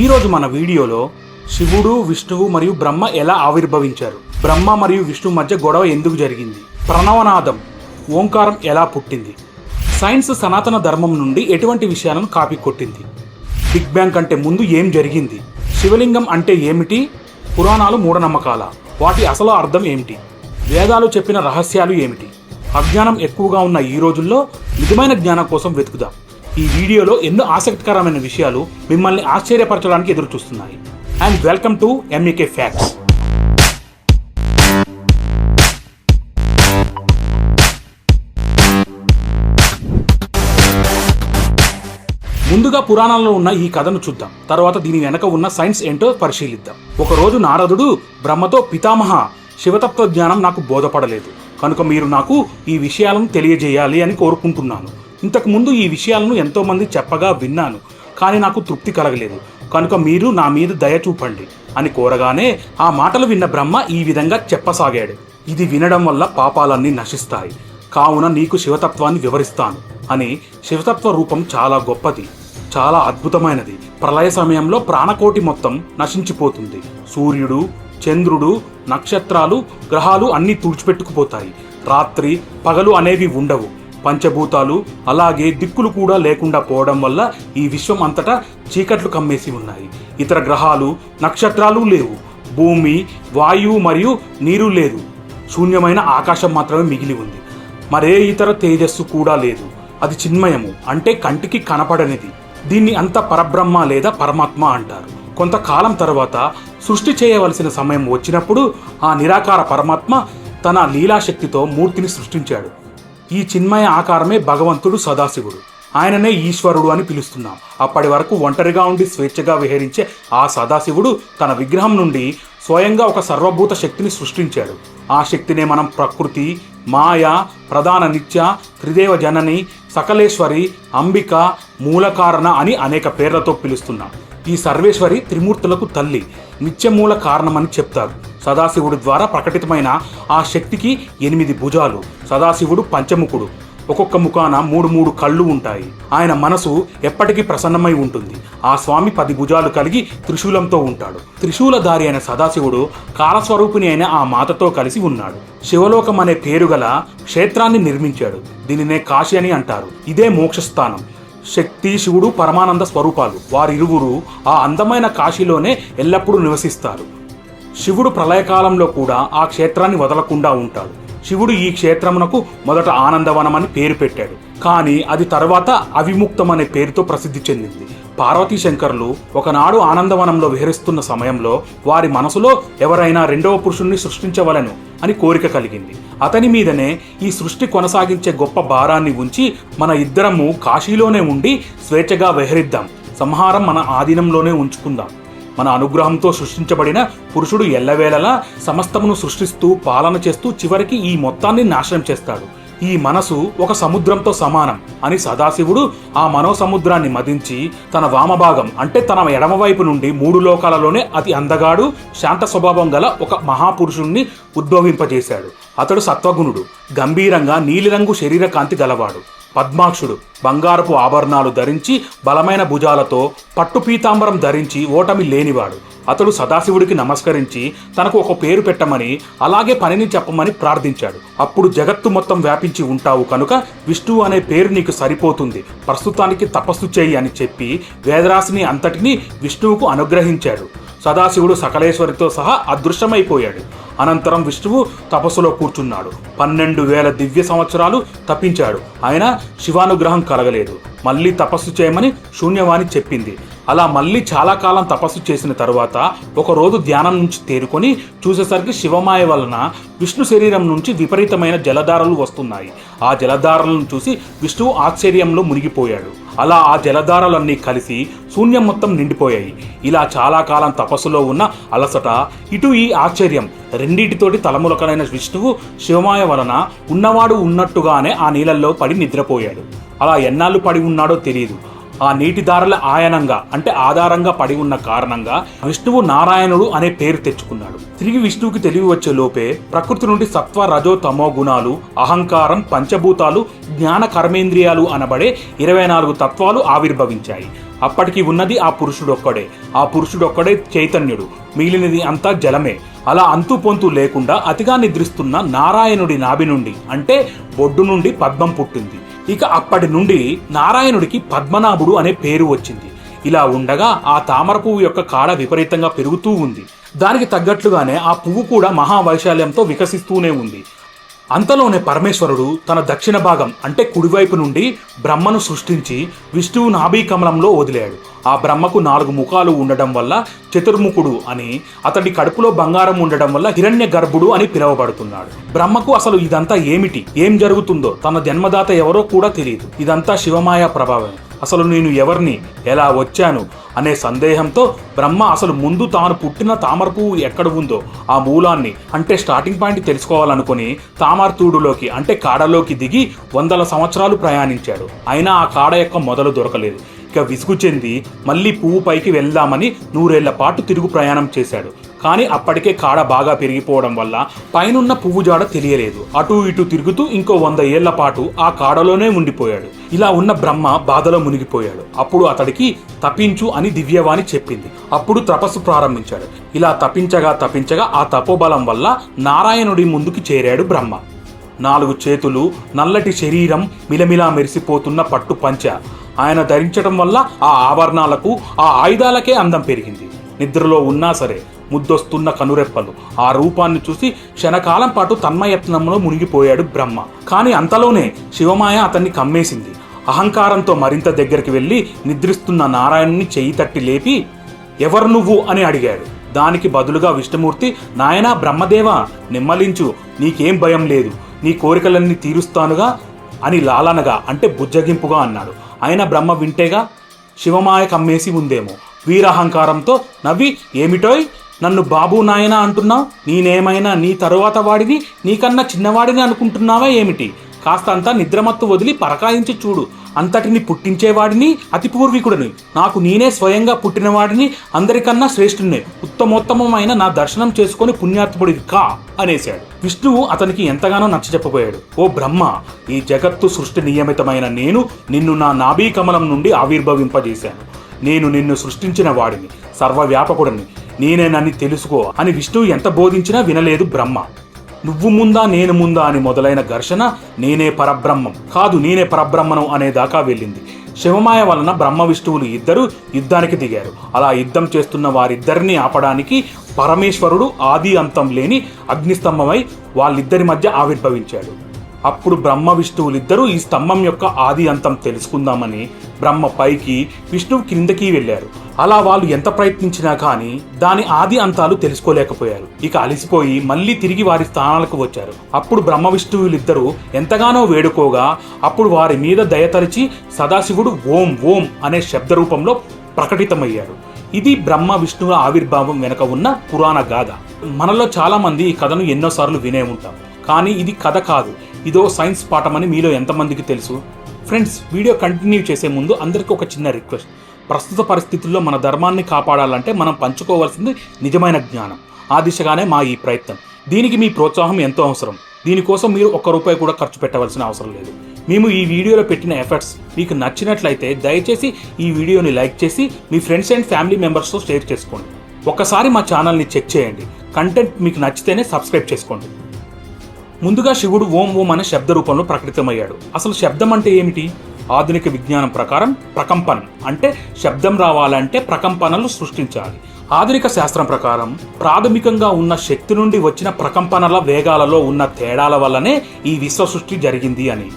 ఈరోజు మన వీడియోలో శివుడు విష్ణువు మరియు బ్రహ్మ ఎలా ఆవిర్భవించారు? బ్రహ్మ మరియు విష్ణువు మధ్య గొడవ ఎందుకు జరిగింది? ప్రణవనాదం ఓంకారం ఎలా పుట్టింది? సైన్స్ సనాతన ధర్మం నుండి ఎటువంటి విషయాలను కాపీ కొట్టింది బిగ్ బ్యాంగ్ కంటే ముందు ఏం జరిగింది? శివలింగం అంటే ఏమిటి? పురాణాలు మూఢనమ్మకాల? వాటి అసలు అర్థం ఏమిటి? వేదాలు చెప్పిన రహస్యాలు ఏమిటి? అజ్ఞానం ఎక్కువగా ఉన్న ఈ రోజుల్లో నిజమైన జ్ఞానం కోసం వెతుకుదాం. ఈ వీడియోలో ఎన్నో ఆసక్తికరమైన విషయాలు మిమ్మల్ని ఆశ్చర్యపరచడానికి ఎదురు చూస్తున్నాయి and welcome to MEK facts ముందుగా పురాణాల్లో ఉన్న ఈ కథను చూద్దాం. తర్వాత దీని వెనక ఉన్న సైన్స్ ఏంటో పరిశీలిద్దాం. ఒకరోజు నారదుడు బ్రహ్మతో పితామహ శివతత్వ జ్ఞానం నాకు బోధపడలేదు. కనుక మీరు నాకు ఈ విషయాలను తెలియజేయాలి అని కోరుకుంటున్నాను. ఇంతకు ముందు ఈ విషయాలను ఎంతోమంది చెప్పగా విన్నాను కానీ నాకు తృప్తి కలగలేదు. కనుక మీరు నా మీద దయ చూపండి అని కోరగానే ఆ మాటలు విన్న బ్రహ్మ ఈ విధంగా చెప్పసాగాడు. ఇది వినడం వల్ల పాపాలన్నీ నశిస్తాయి. కావున నీకు శివతత్వాన్ని వివరిస్తాను అని శివతత్వ రూపం చాలా గొప్పది చాలా అద్భుతమైనది. ప్రళయ సమయంలో ప్రాణకోటి మొత్తం నశించిపోతుంది. సూర్యుడు చంద్రుడు నక్షత్రాలు గ్రహాలు అన్నీ తుడిచిపెట్టుకుపోతాయి. రాత్రి పగలు అనేవి ఉండవు. పంచభూతాలు అలాగే దిక్కులు కూడా లేకుండా పోవడం వల్ల ఈ విశ్వం అంతటా చీకట్లు కమ్మేసి ఉన్నాయి. ఇతర గ్రహాలు నక్షత్రాలు లేవు. భూమి వాయువు మరియు నీరు లేదు. శూన్యమైన ఆకాశం మాత్రమే మిగిలి ఉంది. మరే ఇతర తేజస్సు కూడా లేదు. అది చిన్మయము అంటే కంటికి కనపడనిది. దీన్ని అంత పరబ్రహ్మ లేదా పరమాత్మ అంటారు. కొంతకాలం తర్వాత సృష్టి చేయవలసిన సమయం వచ్చినప్పుడు ఆ నిరాకార పరమాత్మ తన లీలాశక్తితో మూర్తిని సృష్టించాడు. ఈ చిన్మయ ఆకారమే భగవంతుడు సదాశివుడు. ఆయననే ఈశ్వరుడు అని పిలుస్తున్నాం. అప్పటి వరకు ఒంటరిగా ఉండి స్వేచ్ఛగా విహరించే ఆ సదాశివుడు తన విగ్రహం నుండి స్వయంగా ఒక సర్వభూత శక్తిని సృష్టించాడు. ఆ శక్తినే మనం ప్రకృతి మాయ ప్రధాన నిత్య త్రిదేవ జనని సకలేశ్వరి అంబిక మూలకారణ అని అనేక పేర్లతో పిలుస్తున్నాం. ఈ సర్వేశ్వరి త్రిమూర్తులకు తల్లి నిత్యమూల కారణమని చెప్తారు. సదాశివుడు ద్వారా ప్రకటితమైన ఆ శక్తికి ఎనిమిది భుజాలు. సదాశివుడు పంచముఖుడు. ఒక్కొక్క ముఖాన మూడు మూడు కళ్ళు ఉంటాయి. ఆయన మనసు ఎప్పటికీ ప్రసన్నమై ఉంటుంది. ఆ స్వామి పది భుజాలు కలిగి త్రిశూలంతో ఉంటాడు. త్రిశూలధారి అయిన సదాశివుడు కాలస్వరూపిణి అయిన ఆ మాతతో కలిసి ఉన్నాడు. శివలోకం అనే పేరు గల క్షేత్రాన్ని నిర్మించాడు. దీనినే కాశీ అని అంటారు. ఇదే మోక్షస్థానం. శక్తి శివుడు పరమానంద స్వరూపాలు. వారిరువురు ఆ అందమైన కాశీలోనే ఎల్లప్పుడూ నివసిస్తారు. శివుడు ప్రళయకాలంలో కూడా ఆ క్షేత్రాన్ని వదలకుండా ఉంటాడు. శివుడు ఈ క్షేత్రమునకు మొదట ఆనందవనం అని పేరు పెట్టాడు. కానీ అది తర్వాత అవిముక్తం అనే పేరుతో ప్రసిద్ధి చెందింది. పార్వతీ శంకర్లు ఒకనాడు ఆనందవనంలో విహరిస్తున్న సమయంలో వారి మనసులో ఎవరైనా రెండవ పురుషుణ్ణి సృష్టించవలను అని కోరిక కలిగింది. అతని మీదనే ఈ సృష్టి కొనసాగించే గొప్ప భారాన్ని ఉంచి మన ఇద్దరము కాశీలోనే ఉండి స్వేచ్ఛగా విహరిద్దాం. సంహారం మన ఆధీనంలోనే ఉంచుకుందాం. మన అనుగ్రహంతో సృష్టించబడిన పురుషుడు ఎల్లవేళలా సమస్తమును సృష్టిస్తూ పాలన చేస్తూ చివరికి ఈ మొత్తాన్ని నాశనం చేస్తాడు. ఈ మనసు ఒక సముద్రంతో సమానం అని సదాశివుడు ఆ మనోసముద్రాన్ని మదించి తన వామభాగం అంటే తన ఎడమవైపు నుండి మూడు లోకాలలోనే అతి అందగాడు శాంత స్వభావం గల ఒక మహాపురుషుణ్ణి ఉద్భవింపజేశాడు. అతడు సత్వగుణుడు గంభీరంగా నీలిరంగు శరీర కాంతి గలవాడు. పద్మాక్షుడు బంగారపు ఆభరణాలు ధరించి బలమైన భుజాలతో పట్టు పీతాంబరం ధరించి ఓటమి లేనివాడు. అతడు సదాశివుడికి నమస్కరించి తనకు ఒక పేరు పెట్టమని అలాగే పనిని చెప్పమని ప్రార్థించాడు. అప్పుడు జగత్తు మొత్తం వ్యాపించి ఉంటావు కనుక విష్ణువు అనే పేరు నీకు సరిపోతుంది. ప్రస్తుతానికి తపస్సు చేయి అని చెప్పి వేదరాశిని అంతటినీ విష్ణువుకు అనుగ్రహించాడు. సదాశివుడు సకలేశ్వరితో సహా అదృశ్యమైపోయాడు. అనంతరం విష్ణువు తపస్సులో కూర్చున్నాడు. పన్నెండు వేల దివ్య సంవత్సరాలు తప్పించాడు. అయినా శివానుగ్రహం కలగలేదు. మళ్ళీ తపస్సు చేయమని శూన్యవాణి చెప్పింది. అలా మళ్ళీ చాలా కాలం తపస్సు చేసిన తరువాత ఒకరోజు ధ్యానం నుంచి తేరుకొని చూసేసరికి శివమాయ వలన విష్ణు శరీరం నుంచి విపరీతమైన జలధారలు వస్తున్నాయి. ఆ జలధారలను చూసి విష్ణువు ఆశ్చర్యంలో మునిగిపోయాడు. అలా ఆ జలధారలన్నీ కలిసి శూన్యం మొత్తం నిండిపోయాయి. ఇలా చాలా కాలం తపస్సులో ఉన్న అలసట ఇటు ఈ ఆశ్చర్యం రెండింటితోటి తలములకలైన విష్ణువు శివమాయ వలన ఉన్నవాడు ఉన్నట్టుగానే ఆ నీళ్ళల్లో పడి నిద్రపోయాడు. అలా ఎన్నాళ్ళు పడి ఉన్నాడో తెలియదు ఆ నీటి దారల ఆయనంగా అంటే ఆధారంగా పడి ఉన్న కారణంగా విష్ణువు నారాయణుడు అనే పేరు తెచ్చుకున్నాడు. తిరిగి విష్ణువుకి తెలివి వచ్చే లోపే ప్రకృతి నుండి సత్వ రజో తమో గుణాలు అహంకారం పంచభూతాలు జ్ఞాన కర్మేంద్రియాలు అనబడే ఇరవై నాలుగు తత్వాలు ఆవిర్భవించాయి. అప్పటికి ఉన్నది ఆ పురుషుడొక్కడే. ఆ పురుషుడొక్కడే చైతన్యుడు. మిగిలినది అంతా జలమే. అలా అంతు పొంతు లేకుండా అతిగా నిద్రిస్తున్న నారాయణుడి నాభి నుండి అంటే బొడ్డు నుండి పద్మం పుట్టింది. ఇక అప్పటి నుండి నారాయణుడికి పద్మనాభుడు అనే పేరు వచ్చింది. ఇలా ఉండగా ఆ తామర పువ్వు యొక్క కాడ విపరీతంగా పెరుగుతూ ఉంది. దానికి తగ్గట్లుగానే ఆ పువ్వు కూడా మహావైశాల్యంతో వికసిస్తూనే ఉంది. అంతలోనే పరమేశ్వరుడు తన దక్షిణ భాగం అంటే కుడివైపు నుండి బ్రహ్మను సృష్టించి విష్ణువు నాభీ కమలంలో వదిలాడు. ఆ బ్రహ్మకు నాలుగు ముఖాలు ఉండడం వల్ల చతుర్ముఖుడు అని అతడి కడుపులో బంగారం ఉండడం వల్ల హిరణ్య గర్భుడు అని పిలువబడుతున్నాడు. బ్రహ్మకు అసలు ఇదంతా ఏమిటి? ఏం జరుగుతుందో తన జన్మదాత ఎవరో కూడా తెలియదు. ఇదంతా శివమాయ ప్రభావం. అసలు నేను ఎవరిని ఎలా వచ్చాను అనే సందేహంతో బ్రహ్మ అసలు ముందు తాను పుట్టిన తామర పువ్వు ఎక్కడ ఉందో ఆ మూలాన్ని అంటే స్టార్టింగ్ పాయింట్ తెలుసుకోవాలనుకుని తామరతూడులోకి అంటే కాడలోకి దిగి వందల సంవత్సరాలు ప్రయాణించాడు. అయినా ఆ కాడ యొక్క మొదలు దొరకలేదు. ఇక విసుగు చెంది మళ్ళీ పువ్వు పైకి వెళ్దామని నూరేళ్ళ పాటు తిరుగు ప్రయాణం చేశాడు. కానీ అప్పటికే కాడ బాగా పెరిగిపోవడం వల్ల పైనున్న పువ్వు జాడ తెలియలేదు. అటు ఇటు తిరుగుతూ ఇంకో వంద ఏళ్ళ పాటు ఆ కాడలోనే ఉండిపోయాడు. ఇలా ఉన్న బ్రహ్మ బాధలో మునిగిపోయాడు. అప్పుడు అతడికి తపించు అని దివ్యవాణి చెప్పింది. అప్పుడు తపస్సు ప్రారంభించాడు. ఇలా తపించగా తపించగా ఆ తపోబలం వల్ల నారాయణుడి ముందుకు చేరాడు బ్రహ్మ. నాలుగు చేతులు నల్లటి శరీరం మిలమిలా మెరిసిపోతున్న పట్టు పంచ. ఆయన ధరించడం వల్ల ఆ ఆభరణాలకు ఆ ఆయుధాలకే అందం పెరిగింది. నిద్రలో ఉన్నా సరే ముద్దొస్తున్న కనురెప్పలు. ఆ రూపాన్ని చూసి క్షణకాలం పాటు తన్మయత్నంలో మునిగిపోయాడు బ్రహ్మ. కానీ అంతలోనే శివమాయ అతన్ని కమ్మేసింది. అహంకారంతో మరింత దగ్గరికి వెళ్ళి నిద్రిస్తున్న నారాయణుని చెయ్యి తట్టి లేపి ఎవరు నువ్వు? అని అడిగాడు. దానికి బదులుగా విష్ణుమూర్తి నాయనా బ్రహ్మదేవ నిమ్మలించు. నీకేం భయం లేదు. నీ కోరికలన్నీ తీరుస్తానుగా? అని లాలనగా అంటే బుజ్జగింపుగా అన్నాడు. ఆయన బ్రహ్మ వింటేగా? శివమాయ కమ్మేసి ఉందేమో. వీరహంకారంతో నవ్వి ఏమిటోయ్? నన్ను బాబు నాయన అంటున్నావు నేనేమైనా నీ తరువాత వాడిని నీకన్నా చిన్నవాడిని అనుకుంటున్నావా ఏమిటి? కాస్తంతా నిద్రమత్తు వదిలి పరకాయించి చూడు. అంతటిని పుట్టించేవాడిని అతి పూర్వీకుడిని. నాకు నేనే స్వయంగా పుట్టినవాడిని అందరికన్నా శ్రేష్ఠుని ఉత్తమోత్తమమైన నా దర్శనం చేసుకొని పుణ్యాత్ముడి కా అనేశాడు. విష్ణువు అతనికి ఎంతగానో నచ్చజెప్పబోయాడు ఓ బ్రహ్మ ఈ జగత్తు సృష్టి నియమితమైన నేను నిన్ను నా నాభీ కమలం నుండి ఆవిర్భవింపజేశాను. నేను నిన్ను సృష్టించిన వాడిని సర్వవ్యాపకుడిని. నేనే నన్ను తెలుసుకో అని విష్ణువు ఎంత బోధించినా వినలేదు బ్రహ్మ. నువ్వు ముందా నేను ముందా అని మొదలైన ఘర్షణ నేనే పరబ్రహ్మం. కాదు నేనే పరబ్రహ్మను అనేదాకా వెళ్ళింది. శివమాయ వలన బ్రహ్మ విష్ణువులు ఇద్దరు యుద్ధానికి దిగారు. అలా యుద్ధం చేస్తున్న వారిద్దరిని ఆపడానికి పరమేశ్వరుడు ఆది అంతం లేని అగ్నిస్తంభమై వాళ్ళిద్దరి మధ్య ఆవిర్భవించాడు. అప్పుడు బ్రహ్మ విష్ణువులిద్దరూ ఈ స్తంభం యొక్క ఆది అంతం తెలుసుకుందామని బ్రహ్మ పైకి విష్ణువు క్రిందకి వెళ్ళారు. అలా వాళ్ళు ఎంత ప్రయత్నించినా కానీ దాని ఆది అంతాలు తెలుసుకోలేకపోయారు. ఇక అలసిపోయి మళ్ళీ తిరిగి వారి స్థానాలకు వచ్చారు. అప్పుడు బ్రహ్మ విష్ణువులిద్దరూ ఎంతగానో వేడుకోగా అప్పుడు వారి మీద దయతరిచి సదాశివుడు ఓం ఓం అనే శబ్ద రూపంలో ప్రకటితమయ్యాడు ఇది బ్రహ్మ విష్ణువుల ఆవిర్భావం వెనుక ఉన్న పురాణ గాథ. మనలో చాలామంది ఈ కథను ఎన్నోసార్లు వినే ఉంటాం. కానీ ఇది కథ కాదు. ఇదో సైన్స్ పాఠమని మీలో ఎంతమందికి తెలుసు? ఫ్రెండ్స్ వీడియో కంటిన్యూ చేసే ముందు అందరికీ ఒక చిన్న రిక్వెస్ట్. ప్రస్తుత పరిస్థితుల్లో మన ధర్మాన్ని కాపాడాలంటే మనం పంచుకోవాల్సింది నిజమైన జ్ఞానం. ఆ దిశగానే మా ఈ ప్రయత్నం. దీనికి మీ ప్రోత్సాహం ఎంతో అవసరం. దీనికోసం మీరు ఒక్క రూపాయి కూడా ఖర్చు పెట్టవలసిన అవసరం లేదు. మేము ఈ వీడియోలో పెట్టిన ఎఫర్ట్స్ మీకు నచ్చినట్లయితే దయచేసి ఈ వీడియోని లైక్ చేసి మీ ఫ్రెండ్స్ అండ్ ఫ్యామిలీ మెంబర్స్తో షేర్ చేసుకోండి. ఒక్కసారి మా ఛానల్ని చెక్ చేయండి. కంటెంట్ మీకు నచ్చితేనే సబ్స్క్రైబ్ చేసుకోండి. ముందుగా శివుడు ఓం ఓం అనే శబ్ద రూపంలో ప్రకటితమయ్యాడు. అసలు శబ్దం అంటే ఏమిటి? ఆధునిక విజ్ఞానం ప్రకారం ప్రకంపనం అంటే శబ్దం రావాలంటే ప్రకంపనలు సృష్టించాలి. ఆధునిక శాస్త్రం ప్రకారం ప్రాథమికంగా ఉన్న శక్తి నుండి వచ్చిన ప్రకంపనల వేగాలలో ఉన్న తేడాల వల్లనే ఈ విశ్వ సృష్టి జరిగింది అని.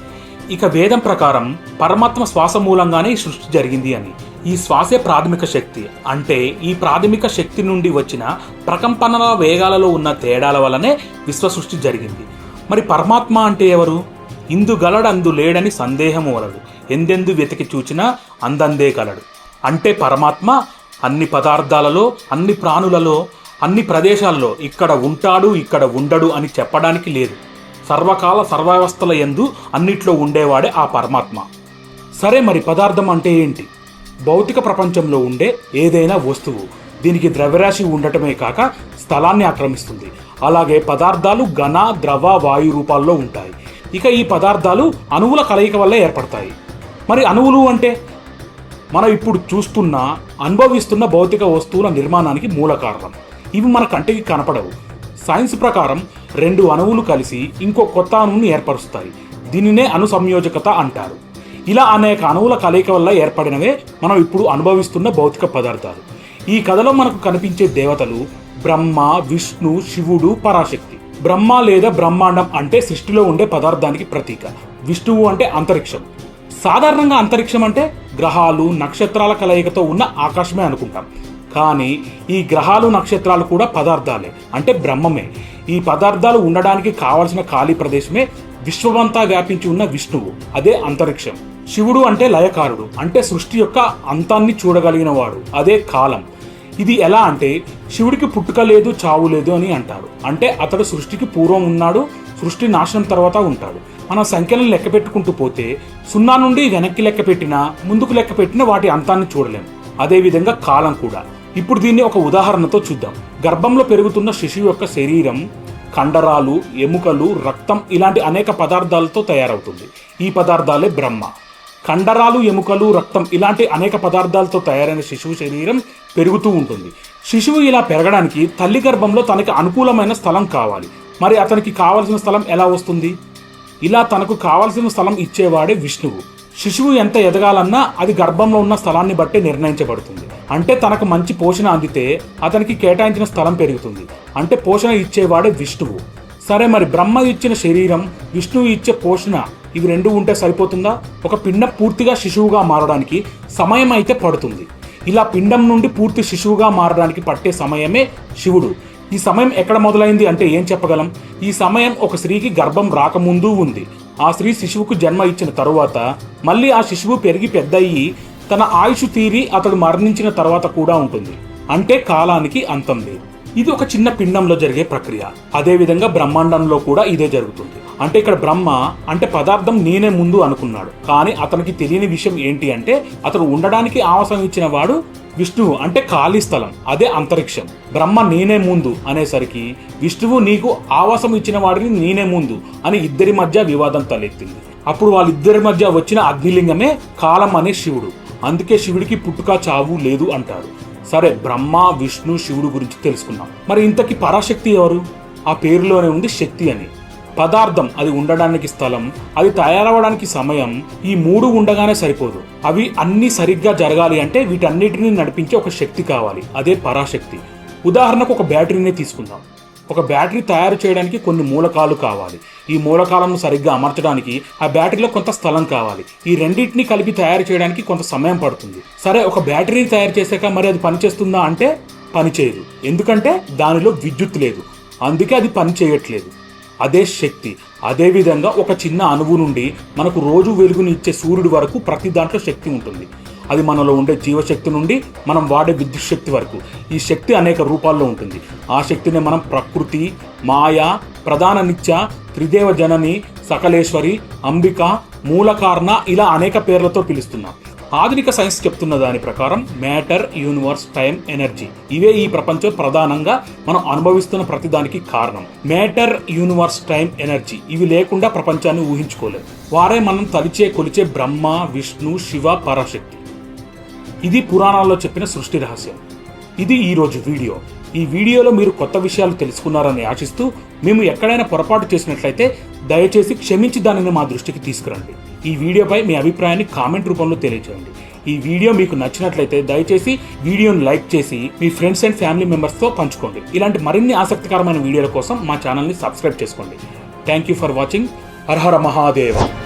ఇక వేదం ప్రకారం పరమాత్మ శ్వాస మూలంగానే ఈ సృష్టి జరిగింది అని. ఈ శ్వాసే ప్రాథమిక శక్తి అంటే ఈ ప్రాథమిక శక్తి నుండి వచ్చిన ప్రకంపనల వేగాలలో ఉన్న తేడాల వల్లనే విశ్వ సృష్టి జరిగింది. మరి పరమాత్మ అంటే ఎవరు? ఇందు గలడందు లేడని సందేహము వలదు. ఎందెందు వెతికి చూచినా అందందే కలడు. అంటే పరమాత్మ అన్ని పదార్థాలలో అన్ని ప్రాణులలో అన్ని ప్రదేశాల్లో ఇక్కడ ఉంటాడు ఇక్కడ ఉండడు అని చెప్పడానికి లేదు. సర్వకాల సర్వావస్థల ఎందు అన్నిట్లో ఉండేవాడే ఆ పరమాత్మ. సరే మరి పదార్థం అంటే ఏంటి? భౌతిక ప్రపంచంలో ఉండే ఏదైనా వస్తువు. దీనికి ద్రవ్యరాశి ఉండటమే కాక స్థలాన్ని ఆక్రమిస్తుంది. అలాగే పదార్థాలు ఘన ద్రవ వాయు రూపాల్లో ఉంటాయి. ఇక ఈ పదార్థాలు అణువుల కలయిక వల్ల ఏర్పడతాయి. మరి అణువులు అంటే? మనం ఇప్పుడు చూస్తున్న అనుభవిస్తున్న భౌతిక వస్తువుల నిర్మాణానికి మూల కారణం. ఇవి మన కంటికి కనపడవు. సైన్స్ ప్రకారం రెండు అణువులు కలిసి ఇంకో కొత్త అణువుని ఏర్పరుస్తాయి. దీనినే అణు సంయోజకత అంటారు. ఇలా అనేక అణువుల కలయిక వల్ల ఏర్పడినవే మనం ఇప్పుడు అనుభవిస్తున్న భౌతిక పదార్థాలు. ఈ కథలో మనకు కనిపించే దేవతలు బ్రహ్మ విష్ణు శివుడు పరాశక్తి. బ్రహ్మ లేదా బ్రహ్మాండం అంటే సృష్టిలో ఉండే పదార్థానికి ప్రతీక. విష్ణువు అంటే అంతరిక్షం. సాధారణంగా అంతరిక్షం అంటే గ్రహాలు నక్షత్రాల కలయికతో ఉన్న ఆకాశమే అనుకుంటాం. కానీ ఈ గ్రహాలు నక్షత్రాలు కూడా పదార్థాలే అంటే బ్రహ్మమే. ఈ పదార్థాలు ఉండడానికి కావలసిన ఖాళీ ప్రదేశమే విశ్వమంతా వ్యాపించి ఉన్న విష్ణువు అదే అంతరిక్షం. శివుడు అంటే లయకారుడు అంటే సృష్టి యొక్క అంతాన్ని చూడగలిగిన వాడు అదే కాలం. ఇది ఎలా అంటే శివుడికి పుట్టుక లేదు చావు లేదు అని అంటారు. అంటే అతడు సృష్టికి పూర్వం ఉన్నాడు సృష్టి నాశనం తర్వాత ఉంటాడు. మన సంఖ్యలను లెక్క పెట్టుకుంటూ పోతే సున్నా నుండి వెనక్కి లెక్క పెట్టినా ముందుకు లెక్క పెట్టినా వాటి అంతాన్ని చూడలేం. అదేవిధంగా కాలం కూడా. ఇప్పుడు దీన్ని ఒక ఉదాహరణతో చూద్దాం. గర్భంలో పెరుగుతున్న శిశువు యొక్క శరీరం కండరాలు ఎముకలు రక్తం ఇలాంటి అనేక పదార్థాలతో తయారవుతుంది. ఈ పదార్థాలే బ్రహ్మ. కండరాలు ఎముకలు రక్తం ఇలాంటి అనేక పదార్థాలతో తయారైన శిశువు శరీరం పెరుగుతూ ఉంటుంది. శిశువు ఇలా పెరగడానికి తల్లి గర్భంలో తనకి అనుకూలమైన స్థలం కావాలి. మరి అతనికి కావలసిన స్థలం ఎలా వస్తుంది? ఇలా తనకు కావలసిన స్థలం ఇచ్చేవాడే విష్ణువు. శిశువు ఎంత ఎదగాలన్నా అది గర్భంలో ఉన్న స్థలాన్ని బట్టి నిర్ణయించబడుతుంది. అంటే తనకు మంచి పోషణ అందితే అతనికి కేటాయించిన స్థలం పెరుగుతుంది. అంటే పోషణ ఇచ్చేవాడే విష్ణువు. సరే మరి బ్రహ్మ ఇచ్చిన శరీరం విష్ణువు ఇచ్చే పోషణ ఇవి రెండు ఉంటే సరిపోతుందా? ఒక పిండం పూర్తిగా శిశువుగా మారడానికి సమయం అయితే పడుతుంది. ఇలా పిండం నుండి పూర్తి శిశువుగా మారడానికి పట్టే సమయమే శివుడు. ఈ సమయం ఎక్కడ మొదలైంది అంటే ఏం చెప్పగలం? ఈ సమయం ఒక స్త్రీకి గర్భం రాకముందు ఉంది. ఆ స్త్రీ శిశువుకు జన్మ ఇచ్చిన తరువాత మళ్ళీ ఆ శిశువు పెరిగి పెద్దయ్యి తన ఆయుష్ తీరి అతడు మరణించిన తర్వాత కూడా ఉంటుంది. అంటే కాలానికి అంతం లేదు ఇది ఒక చిన్న పిండంలో జరిగే ప్రక్రియ. అదేవిధంగా బ్రహ్మాండంలో కూడా ఇదే జరుగుతుంది. అంటే ఇక్కడ బ్రహ్మ అంటే పదార్థం నేనే ముందు అనుకున్నాడు. కానీ అతనికి తెలియని విషయం ఏంటి అంటే అతను ఉండడానికి ఆవాసం ఇచ్చిన వాడు విష్ణువు అంటే ఖాళీ స్థలం. అదే అంతరిక్షం. బ్రహ్మ నేనే ముందు అనేసరికి విష్ణువు నీకు ఆవాసం ఇచ్చిన వాడిని నేనే ముందు అని ఇద్దరి మధ్య వివాదం తలెత్తింది. అప్పుడు వాళ్ళిద్దరి మధ్య వచ్చిన అగ్నిలింగమే కాలం అనే శివుడు. అందుకే శివుడికి పుట్టుక చావు లేదు అంటారు సరే బ్రహ్మ విష్ణు శివుడు గురించి తెలుసుకున్నాం మరి ఇంతకి పరాశక్తి ఎవరు? ఆ పేరులోనే ఉంది శక్తి అని. పదార్థం అది ఉండడానికి స్థలం అది తయారవడానికి సమయం ఈ మూడు ఉండగానే సరిపోదు. అవి అన్ని సరిగ్గా జరగాలి అంటే వీటన్నిటిని నడిపించే ఒక శక్తి కావాలి అదే పరాశక్తి. ఉదాహరణకు ఒక బ్యాటరీనే తీసుకుందాం. ఒక బ్యాటరీ తయారు చేయడానికి కొన్ని మూలకాలు కావాలి. ఈ మూలకాలను సరిగ్గా అమర్చడానికి ఆ బ్యాటరీలో కొంత స్థలం కావాలి. ఈ రెండింటిని కలిపి తయారు చేయడానికి కొంత సమయం పడుతుంది. సరే ఒక బ్యాటరీని తయారు చేశాక మరి అది పనిచేస్తుందా అంటే పనిచేయదు ఎందుకంటే దానిలో విద్యుత్ లేదు. అందుకే అది పని చేయట్లేదు. అదే శక్తి అదేవిధంగా ఒక చిన్న అణువు నుండి మనకు రోజు వెలుగుని ఇచ్చే సూర్యుడి వరకు ప్రతి దాంట్లో శక్తి ఉంటుంది. అది మనలో ఉండే జీవశక్తి నుండి మనం వాడే విద్యుత్ శక్తి వరకు. ఈ శక్తి అనేక రూపాల్లో ఉంటుంది. ఆ శక్తిని మనం ప్రకృతి మాయ ప్రధాన నిత్య త్రిదేవ జనని సకలేశ్వరి అంబిక మూలకారణ ఇలా అనేక పేర్లతో పిలుస్తున్నాం. ఆధునిక సైన్స్ చెప్తున్న దాని ప్రకారం మ్యాటర్ యూనివర్స్ టైం ఎనర్జీ. ఇవే ఈ ప్రపంచం ప్రధానంగా మనం అనుభవిస్తున్న ప్రతిదానికి కారణం. Matter universe time energy. ఇవి లేకుండా ప్రపంచాన్ని ఊహించుకోలేదు వారే మనం తలిచే కొలిచే బ్రహ్మ విష్ణు శివ పరాశక్తి. ఇది పురాణాల్లో చెప్పిన సృష్టి రహస్యం. ఇది ఈరోజు వీడియో. ఈ వీడియోలో మీరు కొత్త విషయాలు తెలుసుకున్నారని ఆశిస్తూ మేము ఎక్కడైనా పొరపాటు చేసినట్లయితే దయచేసి క్షమించి దానిని మా దృష్టికి తీసుకురండి. ఈ వీడియోపై మీ అభిప్రాయాన్ని కామెంట్ రూపంలో తెలియజేయండి ఈ వీడియో మీకు నచ్చినట్లయితే దయచేసి వీడియోను లైక్ చేసి మీ ఫ్రెండ్స్ అండ్ ఫ్యామిలీ మెంబర్స్తో పంచుకోండి. ఇలాంటి మరిన్ని ఆసక్తికరమైన వీడియోల కోసం మా ఛానల్ని సబ్స్క్రైబ్ చేసుకోండి. Thank you for watching. Hara Mahadev Mahadeva.